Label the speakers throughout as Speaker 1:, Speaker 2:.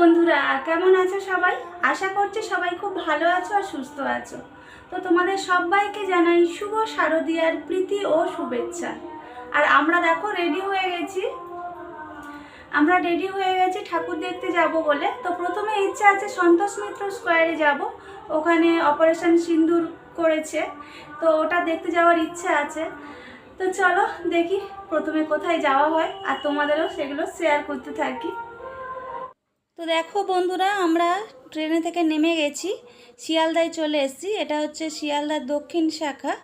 Speaker 1: বন্ধুরা, কেমন আছো সবাই? আশা করছি সবাই খুব ভালো আছো আর সুস্থ আছো। তো তোমাদের সবাইকে জানাই শুভ শারদীয়ার প্রীতি ও শুভেচ্ছা। আর আমরা দেখো রেডি হয়ে গেছি। আমরা রেডি হয়ে গেছি ঠাকুর দেখতে যাব বলে। তো প্রথমে ইচ্ছা আছে সন্তোষ মিত্র স্কোয়ারে যাব। ওখানে অপারেশন সিন্দুর করেছে। তো ওটা দেখতে যাওয়ার ইচ্ছা আছে। তো চলো দেখি প্রথমে কোথায় যাওয়া হয়। আর তোমাদেরও সেগুলো শেয়ার করতে থাকি। তো দেখো বন্ধুরা, আমরা ট্রেনে থেকে নেমে গেছি। শিয়ালদায় চলে এসেছি। এটা হচ্ছে শিয়ালদার দক্ষিণ শাখা।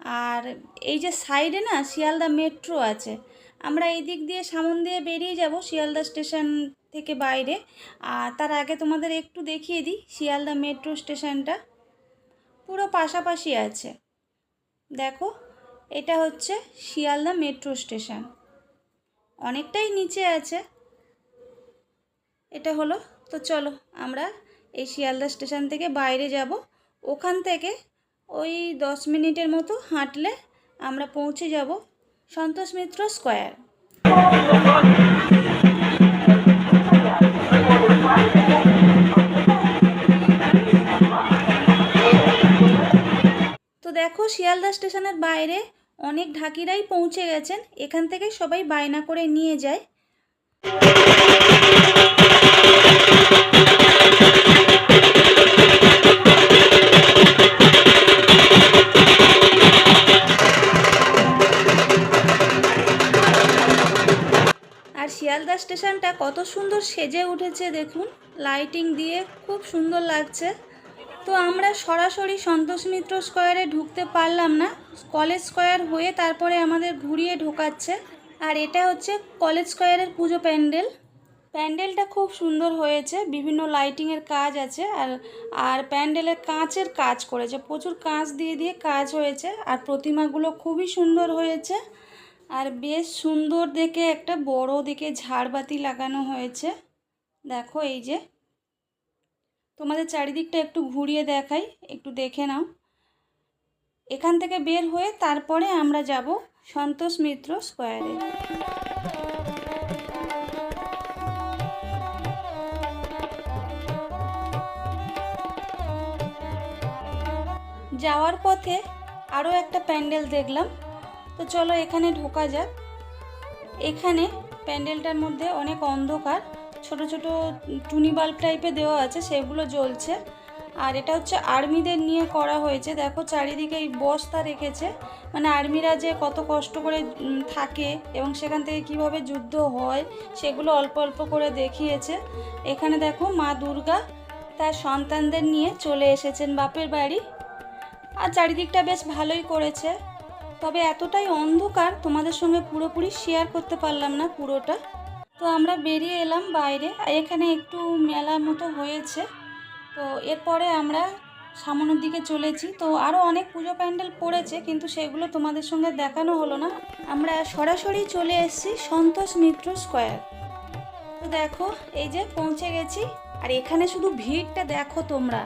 Speaker 1: আর এই যে সাইডে না, শিয়ালদা মেট্রো আছে। আমরা এই দিক দিয়ে সামন দিয়ে বেরিয়ে যাব শিয়ালদা স্টেশন থেকে বাইরে। আর তার আগে তোমাদের একটু দেখিয়ে দিই শিয়ালদা মেট্রো স্টেশনটা। পুরো পাশাপাশি আছে। দেখো, এটা হচ্ছে শিয়ালদা মেট্রো স্টেশন। অনেকটাই নিচে আছে। এটা হলো। তো চলো, আমরা এই শিয়ালদা স্টেশন থেকে বাইরে যাব। ওখান থেকে ওই দশ মিনিটের মতো হাঁটলে আমরা পৌঁছে যাব সন্তোষ মিত্র স্কোয়ার। তো দেখো, শিয়ালদা স্টেশনের বাইরে অনেক ঢাকিরাই পৌঁছে গেছেন। এখান থেকে সবাই বায়না করে নিয়ে যায়। শিয়ালদা স্টেশনটা কত সুন্দর সেজে উঠেছে দেখুন। লাইটিং দিয়ে খুব সুন্দর লাগছে। তো আমরা সরাসরি সন্তোষ মিত্র স্কোয়ারে ঢুকতে পারলাম না। কলেজ স্কোয়ার হয়ে তারপরে আমাদের ঘুরিয়ে ঢোকাচ্ছে। আর এটা হচ্ছে কলেজ স্কোয়ারের পুজো প্যান্ডেল। প্যান্ডেলটা খুব সুন্দর হয়েছে। বিভিন্ন লাইটিংয়ের কাজ আছে। আর আর প্যান্ডেলের কাঁচের কাজ করেছে। প্রচুর কাঁচ দিয়ে দিয়ে কাজ হয়েছে। আর প্রতিমাগুলো খুবই সুন্দর হয়েছে। আর বেশ সুন্দর দেখে একটা বড় দিকে ঝাড়বাতি লাগানো হয়েছে। দেখো এই যে। তোমাদের চারিদিকটা একটু ঘুরিয়ে দেখাই, একটু দেখে নাও। এখান থেকে বের হয়ে তারপরে আমরা যাব সন্তোষ মিত্র স্কোয়ারে। যাওয়ার পথে আরও একটা প্যান্ডেল দেখলাম। তো চলো এখানে ঢোকা যাক। এখানে প্যান্ডেলটার মধ্যে অনেক অন্ধকার, ছোট ছোট টুনি বাল্ব টাইপের দেওয়া আছে, সেগুলো জ্বলছে। আর এটা হচ্ছে আর্মিদের নিয়ে করা হয়েছে। দেখো চারিদিকে এই বস্তা রেখেছে। মানে আর্মিরা যে কত কষ্ট করে থাকে এবং সেখান থেকে কীভাবে যুদ্ধ হয়, সেগুলো অল্প অল্প করে দেখিয়েছে। এখানে দেখো মা দুর্গা তার সন্তানদের নিয়ে চলে এসেছেন বাপের বাড়ি। আর চারিদিকটা বেশ ভালোই করেছে। তবে এতটাই অন্ধকার তোমাদের সঙ্গে পুরোপুরি শেয়ার করতে পারলাম না পুরোটা। তো আমরা বেরিয়ে এলাম বাইরে, এখানে একটু মেলা মতো হয়েছে। তো এরপরে আমরা সামনের দিকে চলেছি। তো আরও অনেক পুজো প্যান্ডেল পড়েছে, কিন্তু সেগুলো তোমাদের সঙ্গে দেখানো হলো না। আমরা সরাসরি চলে এসেছি সন্তোষ মিত্র স্কোয়ার। তো দেখো, এই যে পৌঁছে গেছি, আর এখানে শুধু ভিড়টা দেখো তোমরা।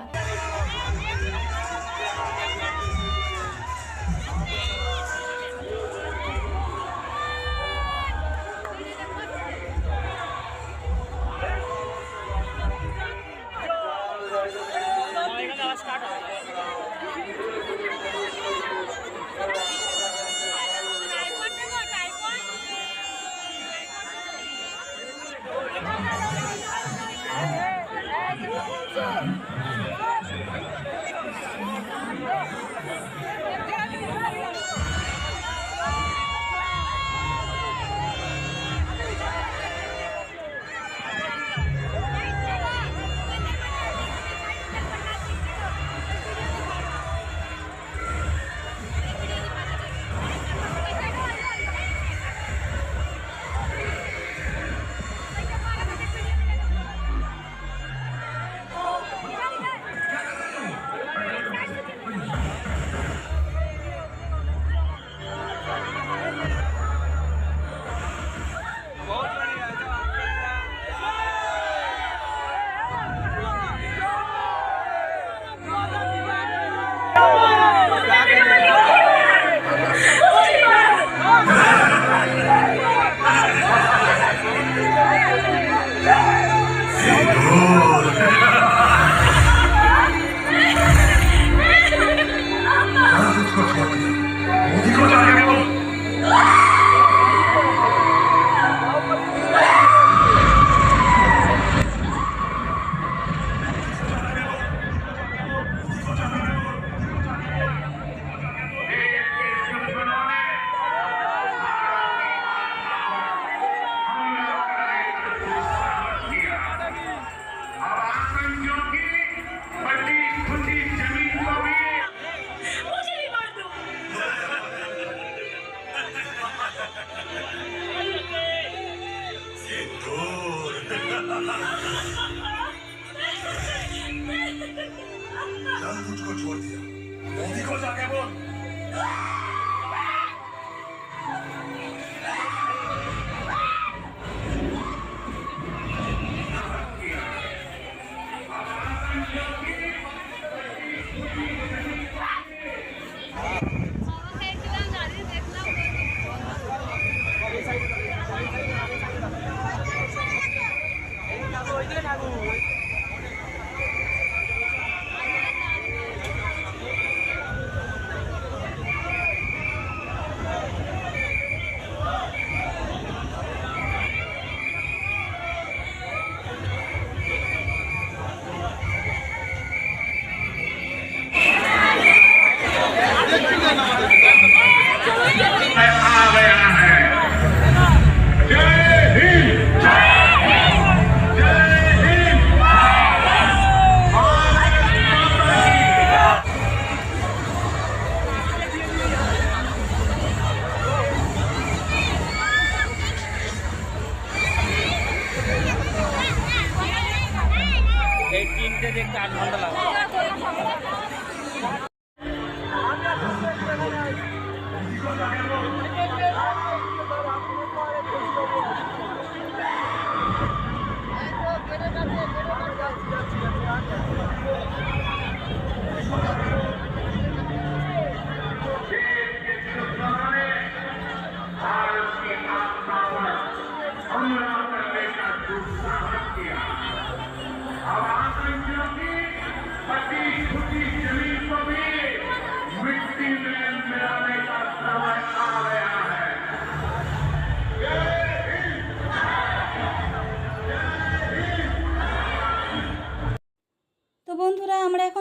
Speaker 2: 어디야? 어디
Speaker 1: 거장해본? Galera na. Né?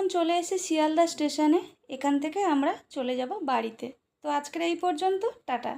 Speaker 1: চলে এসে শিয়ালদা স্টেশনে। এখান থেকে আমরা চলে যাব বাড়িতে। তো আজকের এই পর্যন্ত, টাটা।